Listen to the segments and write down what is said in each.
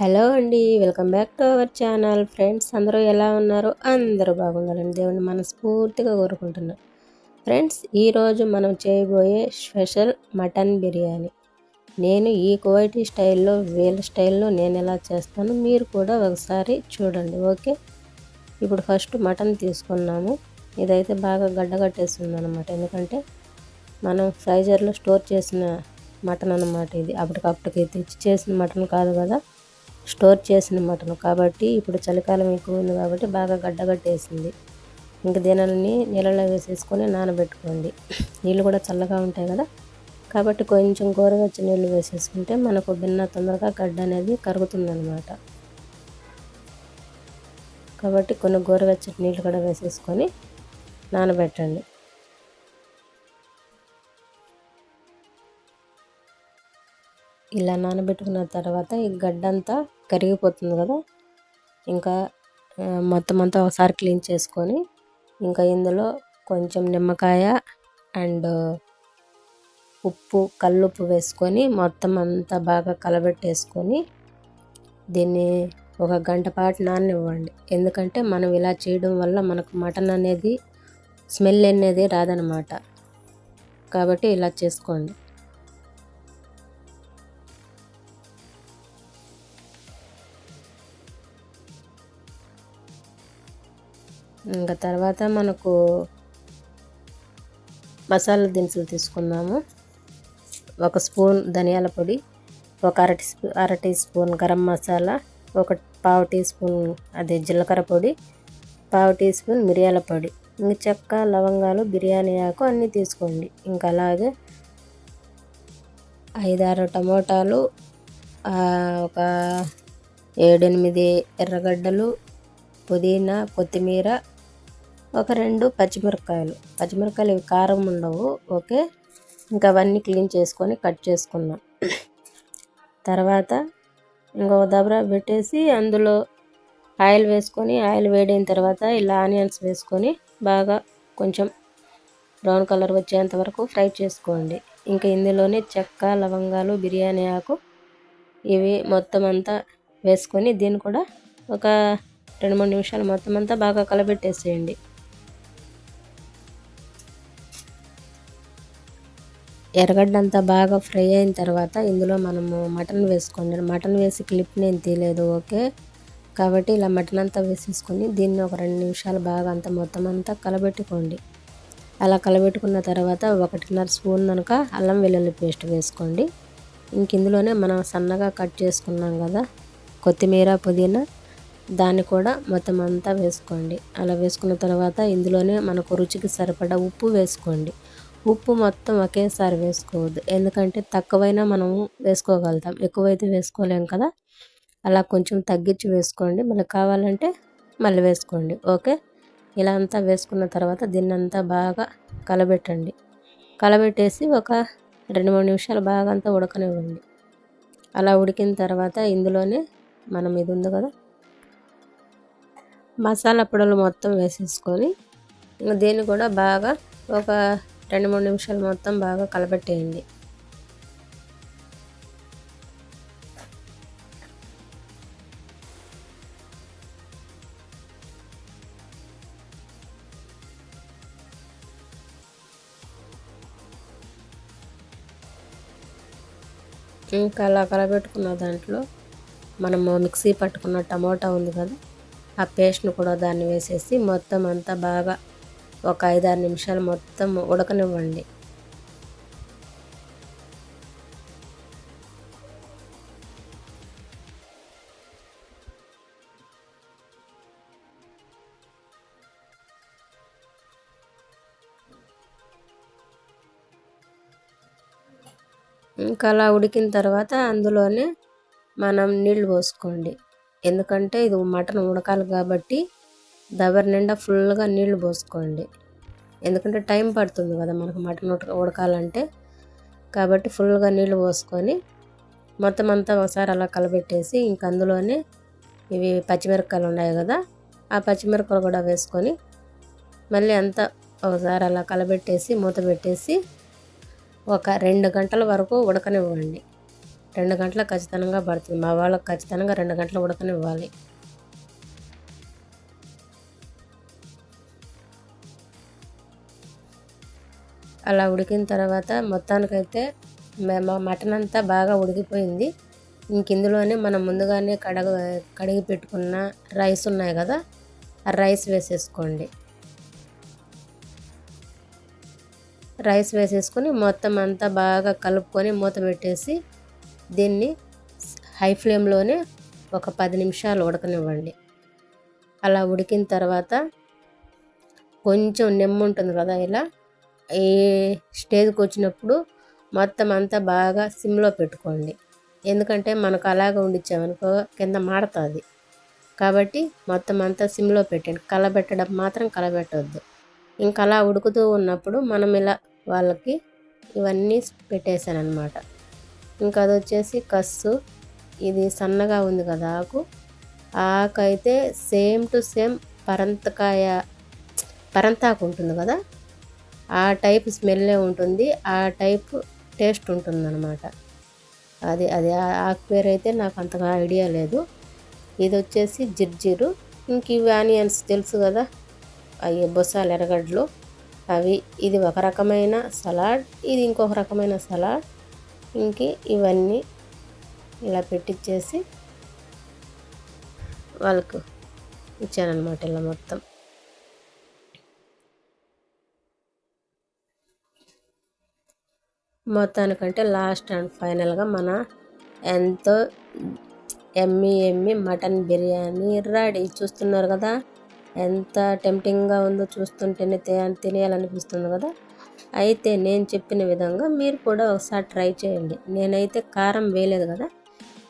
Hello అండి welcome back to our channel. Friends అందరూ ఎలా ఉన్నారు? అందరూ బాగుండాలని దేవుని మనస్ఫూర్తిగా కోరుకుంటున్నాం. ఫ్రెండ్స్ ఈరోజు మనం చేయబోయే స్పెషల్ మటన్ బిర్యానీ. నేను ఈ కువైటీ స్టైల్లో వీళ్ళ స్టైల్లో నేను ఎలా చేస్తాను మీరు కూడా ఒకసారి చూడండి ఓకే? ఇప్పుడు ఫస్ట్ మటన్ తీసుకున్నాము. ఇదైతే బాగా గడ్డగట్టేస్తుంది అనమాట ఎందుకంటే మనం ఫ్రైజర్లో స్టోర్ చేసిన మటన్ అనమాట ఇది. అప్పటికప్పటికి తెచ్చి చేసిన మటన్ కాదు కదా. స్టోర్ చేసిన మటన్. కాబట్టి ఇప్పుడు చలికాలం ఎక్కువ ఉంది కాబట్టి బాగా గడ్డగట్టేసింది. ఇంక దీనిని నీళ్ళలో వేసేసుకొని నానబెట్టుకోండి. నీళ్ళు కూడా చల్లగా ఉంటాయి కదా. కాబట్టి కొంచెం గోరువెచ్చ నీళ్ళు వేసేసుకుంటే మనకు బిన్న తొందరగా గడ్డ అనేది కరుగుతుందనమాట కాబట్టి కొన్ని గోరువెచ్చటి నీళ్ళు కూడా వేసేసుకొని నానబెట్టండి. ఇలా నానబెట్టుకున్న తర్వాత ఈ గడ్డంతా కరిగిపోతుంది కదా. ఇంకా మొత్తం అంతా ఒకసారి క్లీన్ చేసుకొని ఇంకా ఇందులో కొంచెం నిమ్మకాయ అండ్ ఉప్పు కల్లుప్పు వేసుకొని మొత్తం అంతా బాగా కలబెట్టేసుకొని దీన్ని ఒక గంట పాటు నాననివ్వండి. ఎందుకంటే మనం ఇలా చేయడం వల్ల మనకు మటన్ అనేది స్మెల్ అనేది రాదనమాట. కాబట్టి ఇలా చేసుకోండి. ఇంకా తర్వాత మనకు మసాలా దినుసులు తీసుకుందాము. ఒక స్పూన్ ధనియాల పొడి ఒక అర టీ స్పూ అర టీ స్పూన్ గరం మసాలా ఒక పావు టీ స్పూన్ అదే జీలకర్ర పొడి పావు టీ స్పూన్ మిరియాల పొడి. ఇంక చెక్క లవంగాలు బిర్యానీ ఆకు అన్నీ తీసుకోండి. ఇంకా అలాగే ఐదారు టమోటాలు ఒక ఏడెనిమిది ఎర్రగడ్డలు పుదీనా కొత్తిమీర ఒక రెండు పచ్చిమిరపకాయలు. పచ్చిమిరపకాయలు ఇవి కారం ఉండవు ఓకే? ఇంకా అవన్నీ క్లీన్ చేసుకొని కట్ చేసుకున్నాం తర్వాత ఇంకొక దబరా పెట్టేసి అందులో ఆయిల్ వేసుకొని ఆయిల్ వేడైన తర్వాత ఇలా ఆనియన్స్ వేసుకొని బాగా కొంచెం బ్రౌన్ కలర్ వచ్చేంత వరకు ఫ్రై చేసుకోండి. ఇంకా ఇందులోనే చెక్క లవంగాలు బిర్యానీ ఆకు ఇవి మొత్తం అంతా వేసుకొని దీన్ని కూడా ఒక రెండు మూడు నిమిషాలు మొత్తం అంతా బాగా కలబెట్టేసేయండి. ఎర్రగడ్డ అంతా బాగా ఫ్రై అయిన తర్వాత ఇందులో మనము మటన్ వేసుకోండి. మటన్ వేసి క్లిప్ నేను తీయలేదు ఓకే? కాబట్టి ఇలా మటన్ అంతా వేసేసుకొని దీన్ని ఒక రెండు నిమిషాలు బాగా అంతా మొత్తం అంతా కలబెట్టుకోండి. అలా కలబెట్టుకున్న తర్వాత ఒకటిన్నర స్పూన్ కనుక అల్లం వెల్లుల్లి పేస్ట్ వేసుకోండి. ఇంక ఇందులోనే మనం సన్నగా కట్ చేసుకున్నాం కదా కొత్తిమీర పుదీనా దాన్ని కూడా మొత్తం అంతా వేసుకోండి. అలా వేసుకున్న తర్వాత ఇందులోనే మనకు రుచికి సరిపడా ఉప్పు వేసుకోండి. ఉప్పు మొత్తం ఒకేసారి వేసుకోవద్దు. ఎందుకంటే తక్కువైనా మనము వేసుకోగలుగుతాం. ఎక్కువైతే వేసుకోలేం కదా? అలా కొంచెం తగ్గించి వేసుకోండి. మళ్ళీ కావాలంటే మళ్ళీ వేసుకోండి. ఓకే? ఇలా అంతా వేసుకున్న తర్వాత దీన్ని అంతా బాగా కలబెట్టండి. కలబెట్టేసి ఒక రెండు మూడు నిమిషాలు బాగా అంతా ఉడకనివ్వండి. అలా ఉడికిన తర్వాత ఇందులోనే మనం ఇది ఉంది కదా? మసాలా పొడులు మొత్తం వేసేసుకొని దీన్ని కూడా బాగా ఒక రెండు మూడు నిమిషాలు మొత్తం బాగా కలబెట్టేయండి. ఇంకా అలా కలబెట్టుకున్న దాంట్లో మనము మిక్సీ పట్టుకున్న టమోటా ఉంది కదా ఆ పేస్ట్ను కూడా దాన్ని వేసేసి మొత్తం అంతా బాగా ఒక ఐదారు నిమిషాలు మొత్తం ఉడకనివ్వండి. ఇంకా అలా ఉడికిన తర్వాత అందులోనే మనం నీళ్ళు పోసుకోండి. ఎందుకంటే ఇది మటన్ ఉడకాలి కాబట్టి దబర్ నిండా ఫుల్గా నీళ్ళు పోసుకోండి. ఎందుకంటే టైం పడుతుంది కదా మనకు మటన్ ఉడక ఉడకాలంటే. కాబట్టి ఫుల్గా నీళ్ళు పోసుకొని మొత్తం అంతా ఒకసారి అలా కలబెట్టేసి ఇంక అందులోనే ఇవి పచ్చిమిరపకాయలు ఉన్నాయి కదా ఆ పచ్చిమిరపకాయలు కూడా వేసుకొని మళ్ళీ అంతా ఒకసారి అలా కలబెట్టేసి మూత పెట్టేసి ఒక రెండు గంటల వరకు ఉడకనివ్వండి. రెండు గంటలు ఖచ్చితంగా పడుతుంది. మా వాళ్ళకి ఖచ్చితంగా రెండు గంటలు ఉడకనివ్వాలి అలా ఉడికిన తర్వాత మొత్తానికైతే మా మటన్ అంతా బాగా ఉడికిపోయింది. ఇంక ఇందులోనే మనం ముందుగానే కడగ కడిగి పెట్టుకున్న రైస్ ఉన్నాయి కదా ఆ రైస్ వేసేసుకోండి. రైస్ వేసేసుకొని మొత్తం అంతా బాగా కలుపుకొని మూత పెట్టేసి దీన్ని హై ఫ్లేమ్లోనే ఒక పది నిమిషాలు ఉడకనివ్వండి. అలా ఉడికిన తర్వాత కొంచెం నిమ్మ ఉంటుంది కదా ఇలా ఏ స్టేజ్కి వచ్చినప్పుడు మొత్తం అంతా బాగా సిమ్లో పెట్టుకోండి. ఎందుకంటే మనకు అలాగే ఉండిచ్చామనుకో కింద మాడుతుంది. కాబట్టి మొత్తం అంతా సిమ్లో పెట్టండి. కలబెట్టడం మాత్రం కలబెట్టవద్దు ఇంకా అలా ఉడుకుతూ ఉన్నప్పుడు మనం ఇలా వాళ్ళకి ఇవన్నీ పెట్టేశాను అనమాట ఇంకా అది వచ్చేసి కస్సు. ఇది సన్నగా ఉంది కదా ఆకు. ఆకు అయితే సేమ్ టు సేమ్ పరంతకాయ పరంతాకు ఉంటుంది కదా? ఆ టైప్ స్మెల్లే ఉంటుంది. ఆ టైప్ టేస్ట్ ఉంటుందన్నమాట. అది అది ఆకు పేరు అయితే నాకు అంతగా ఐడియా లేదు. ఇది వచ్చేసి జిర్జిరు. ఇంక ఇవి ఆనియన్స్ తెలుసు కదా? అవి బొసాలు ఎర్రగడ్డలు. అవి ఇది ఒక రకమైన సలాడ్ ఇది ఇంకొక రకమైన సలాడ్. ఇంక ఇవన్నీ ఇలా పెట్టించేసి వాళ్ళకు ఇచ్చానమాట ఇలా మొత్తం. మొత్తానికంటే లాస్ట్ అండ్ ఫైనల్గా మన ఎంతో ఎమ్మి ఎమ్మి మటన్ బిర్యానీ రెడీ. చూస్తున్నారు కదా? ఎంత టెంప్టింగ్గా ఉందో చూస్తుంటేనే తినేయాలనిపిస్తుంది కదా? అయితే నేను చెప్పిన విధంగా మీరు కూడా ఒకసారి ట్రై చేయండి. నేనైతే కారం వేయలేదు కదా.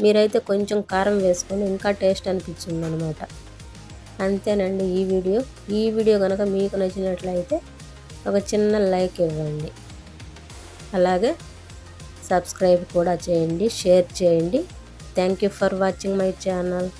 మీరైతే కొంచెం కారం వేసుకొని ఇంకా టేస్ట్ అనిపించింది అనమాట అంతేనండి ఈ వీడియో. ఈ వీడియో కనుక మీకు నచ్చినట్లయితే ఒక చిన్న లైక్ ఇవ్వండి. అలాగే సబ్స్క్రైబ్ కూడా చేయండి షేర్ చేయండి. Thank you for watching my channel.